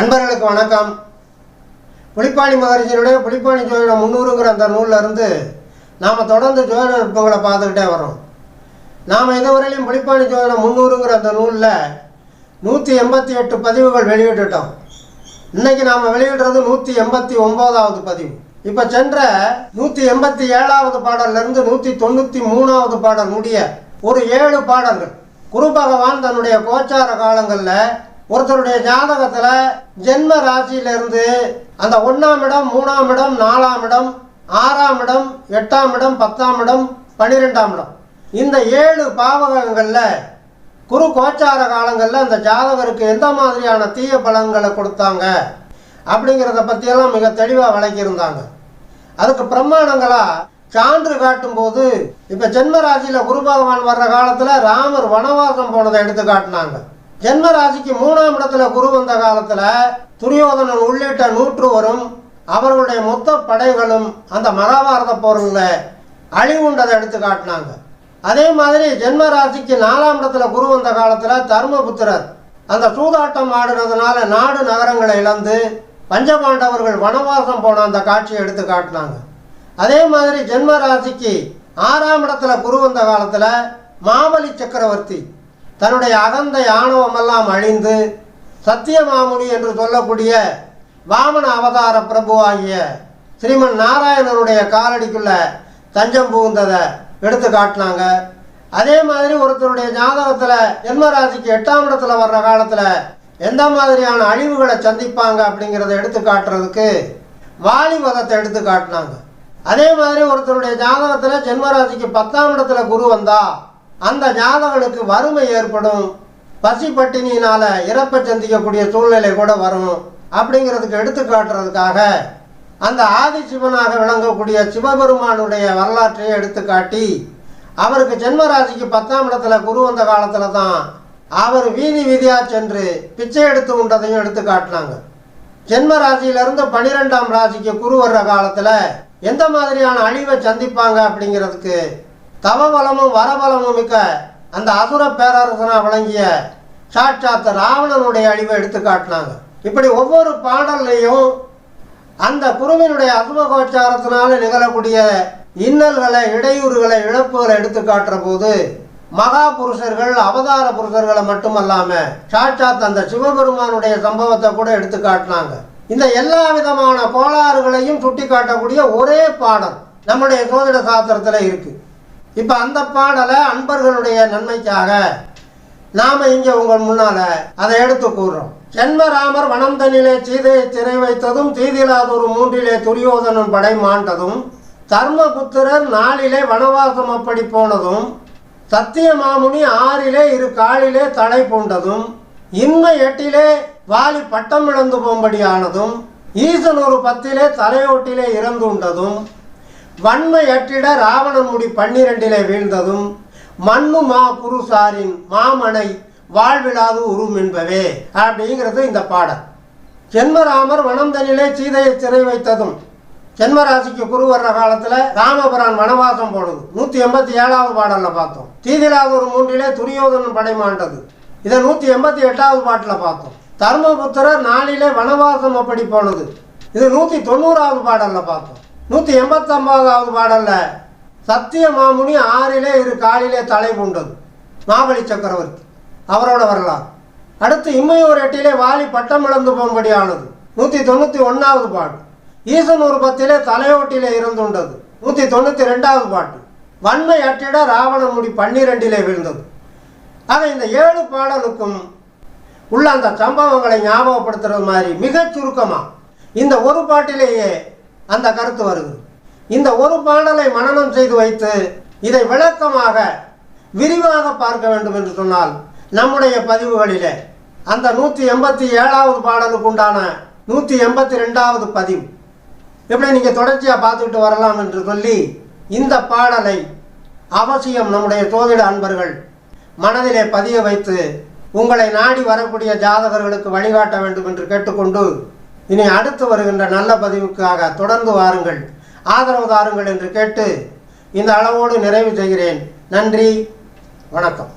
அன்பர்களுக்கு வணக்கம். புலிப்பாணி மகரிஷியினுடைய புலிப்பாணி ஜோதிடம் முன்னூறுங்கிற அந்த நூலில் இருந்து நாம் தொடர்ந்து ஜோதிட நுட்பங்களை பார்த்துக்கிட்டே வரோம் நாம் இதுவரையிலும் புலிப்பாணி ஜோதிடம் முந்நூறுங்கிற அந்த நூலில் நூற்றி எண்பத்தி எட்டு பதிவுகள் வெளியிட்டுட்டோம். இன்றைக்கி நாம் வெளியிடுறது நூற்றி எண்பத்தி ஒம்போதாவது பதிவு. இப்போ சென்ற நூற்றி எண்பத்தி ஏழாவது பாடல்லேருந்து நூற்றி தொண்ணூற்றி மூணாவது பாடல் முடிய ஒரு ஏழு பாடல்கள். குரு பகவான் தன்னுடைய கோச்சார காலங்களில் ஒருத்தருடைய ஜாதகத்தில் ஜென்ம ராசியிலிருந்து அந்த ஒன்றாம் இடம் மூணாம் இடம் நாலாம் இடம் ஆறாம் இடம் எட்டாம் இடம் பத்தாம் இடம் பன்னிரெண்டாம் இடம். இந்த ஏழு பாவகங்களில் குரு கோச்சார காலங்களில் அந்த ஜாதகருக்கு எந்த மாதிரியான தீய பலன்களை கொடுத்தாங்க அப்படிங்கிறத பற்றியெல்லாம் மிக தெளிவாக விளக்கியிருந்தாங்க. அதுக்கு பிரமாணங்களாக சான்று காட்டும்போது இப்போ ஜென்ம ராசியில் குரு பகவான் வர்ற காலத்தில் ராமர் வனவாசம் போனதை எடுத்து காட்டினாங்க. ஜென்மராசிக்கு மூணாம் இடத்துல குரு வந்த காலத்தில் துரியோதனன் உள்ளிட்ட நூற்றுவரும் அவர்களுடைய மொத்த படைகளும் அந்த மகாபாரத போரில் அழிவுண்டதை எடுத்து காட்டினாங்க. அதே மாதிரி ஜென்ம ராசிக்கு நாலாம் இடத்துல குரு வந்த காலத்தில் தர்மபுத்திரர். அந்த சூதாட்டம் ஆடுனதுனால நாடு நகரங்களை இழந்து பஞ்சபாண்டவர்கள் வனவாசம் போன அந்த காட்சியை எடுத்து காட்டினாங்க. அதே மாதிரி ஜென்ம ராசிக்கு ஆறாம் இடத்துல குரு வந்த காலத்தில் மாமலி சக்கரவர்த்தி. தன்னுடைய அகந்த யானவமெல்லாம் அழிந்து சத்தியமாமுனி என்று சொல்லக்கூடிய வாமன அவதார பிரபுவாகிய ஸ்ரீமன் நாராயணனுடைய காலடிக்குள்ள தஞ்சம் புகுந்ததை எடுத்து காட்டினாங்க. அதே மாதிரி ஒருத்தருடைய ஜாதகத்தில் ஜென்மராசிக்கு எட்டாம் இடத்துல வர்ற காலத்தில் எந்த மாதிரியான அழிவுகளை சந்திப்பாங்க அப்படிங்கிறத எடுத்து காட்டுறதுக்கு வாலிபதத்தை எடுத்து காட்டினாங்க. அதே மாதிரி ஒருத்தருடைய ஜாதகத்தில் ஜென்மராசிக்கு பத்தாம் இடத்துல குரு வந்தால் அந்த ஜாதகனுக்கு வறுமை ஏற்படும். பசி பட்டினியினால இறப்பை சந்திக்கக்கூடிய சூழ்நிலை கூட வரும். அப்படிங்கிறதுக்கு எடுத்து காட்டுறதுக்காக அந்த ஆதி சிவனாக விளங்கக்கூடிய சிவபெருமானுடைய வரலாற்றையும் எடுத்துக்காட்டி அவருக்கு ஜென்மராசிக்கு பத்தாம் இடத்துல குரு வந்த காலத்தில் தான் அவர் வீதி வீதியா சென்று பிச்சை எடுத்து உண்டதையும் எடுத்து காட்டினாங்க. ஜென்ம ராசியிலிருந்து பனிரெண்டாம் ராசிக்கு குரு வர்ற காலத்தில் எந்த மாதிரியான அழிவை சந்திப்பாங்க அப்படிங்கிறதுக்கு தவபலமும் வரபலமும் மிக்க அந்த அசுர பேரரசனா விளங்கிய சாட்சாத் ராவணனுடைய அழிவை எடுத்து காட்டினாங்க. இப்படி ஒவ்வொரு பாடல்லையும் அந்த குருவினுடைய அசுமகோச்சாரத்தினால நிகழக்கூடிய இன்னல்களை இடையூறுகளை இழப்புகளை எடுத்து காட்டுற போது மகா புருஷர்கள் அவதார புருஷர்களை மட்டுமல்லாம சாட்சாத் அந்த சிவபெருமானுடைய சம்பவத்தை கூட எடுத்து காட்டினாங்க. இந்த எல்லா விதமான கோளாறுகளையும் சுட்டி காட்டக்கூடிய ஒரே பாடல் நம்முடைய சோதிட சாஸ்திரத்தில் இருக்குது இப்போ அந்த பாடலை அன்பர்களுடைய நன்மைக்காக நாம இங்கே உங்கள் முன்னால அதை எடுத்து கூறுறோம். ஜென்மராமர் வனம் தன்னிலே சீதையை சிறை வைத்ததும் தீதிலாதொரு மூன்றிலே துரியோதனன் படை மாண்டதும் தர்மபுத்திரர் நாளிலே வனவாசம் அப்படி போனதும் சத்தியமாமுனி ஆறிலே இரு காலிலே தலை பூண்டதும் இன்மை எட்டிலே வாலி பட்டம் இழந்து போகும்படியானதும் ஈசன் ஒரு பத்திலே தலையோட்டிலே இறந்துண்டதும் வன்மை எட்டிட ராவணன் முடி பன்னிரண்டிலே வீழ்ந்ததும் மண்ணு மா குருசாரின் மாமனை வாழ்விழாது உரும் என்பவே அப்படிங்கிறது இந்த பாடல். ஜென்மராமர் வனந்தனிலே சீதையை சிறை வைத்ததும் ஜென்மராசிக்கு குரு வர்ற காலத்தில் ராமபுரான் வனவாசம் போனது. நூற்றி எண்பத்தி ஏழாவது பாடலில் பார்த்தோம். தீதிலாத ஒரு மூன்றிலே துரியோதனன் படைமாண்டது இதை நூற்றி எண்பத்தி எட்டாவது பாட்டில் பார்த்தோம். தர்மபுத்திரர் நாளிலே வனவாசம் அப்படி போனது. இது நூற்றி தொண்ணூறாவது பாடலில் பார்த்தோம். நூற்றி எண்பத்தொம்போதாவது பாடலில் சத்திய மாமுனி ஆறிலே இரு காலிலே தலை பூண்டது மாபலி சக்கரவர்த்தி அவரோட வரலாறு. அடுத்து இம்மையூர் எட்டிலே வாலி பட்டம் இழந்து போகும்படியானது நூற்றி தொண்ணூற்றி ஒன்றாவது பாட்டு. ஈசன் ஒரு பத்திலே தலையோட்டிலே இருந்துண்டது நூற்றி தொண்ணூற்றி ரெண்டாவது பாட்டு. வன்மை அட்டிட ராவண முடி பன்னிரெண்டிலே விழுந்தது. ஆக இந்த ஏழு பாடலுக்கும் உள்ள அந்த சம்பவங்களை ஞாபகப்படுத்துறது மாதிரி மிகச் சுருக்கமாக இந்த ஒரு பாட்டிலேயே அந்த கருத்து வருது. இந்த ஒரு பாடலை மனனம் செய்து வைத்து இதை விளக்கமாக விரிவாக பார்க்க வேண்டும் என்று சொன்னால் நம்முடைய பதிவுகளிலே அந்த நூற்றி எண்பத்தி ஏழாவது பாடலுக்கு உண்டான நூற்றி எண்பத்தி ரெண்டாவது பதிவு. இப்படி நீங்கள் தொடர்ச்சியாக பார்த்துக்கிட்டு வரலாம் என்று சொல்லி இந்த பாடலை அவசியம் நம்முடைய சோதிட அன்பர்கள் மனதிலே பதிய வைத்து உங்களை நாடி வரக்கூடிய ஜாதகர்களுக்கு வழிகாட்ட வேண்டும் என்று கேட்டுக்கொண்டு இனி அடுத்து வருகின்ற நல்ல பதிவுக்காக தொடர்ந்து வாருங்கள். ஆதரவு தாருங்கள் என்று கேட்டு இந்த அளவோடு நிறைவு செய்கிறேன். நன்றி. வணக்கம்.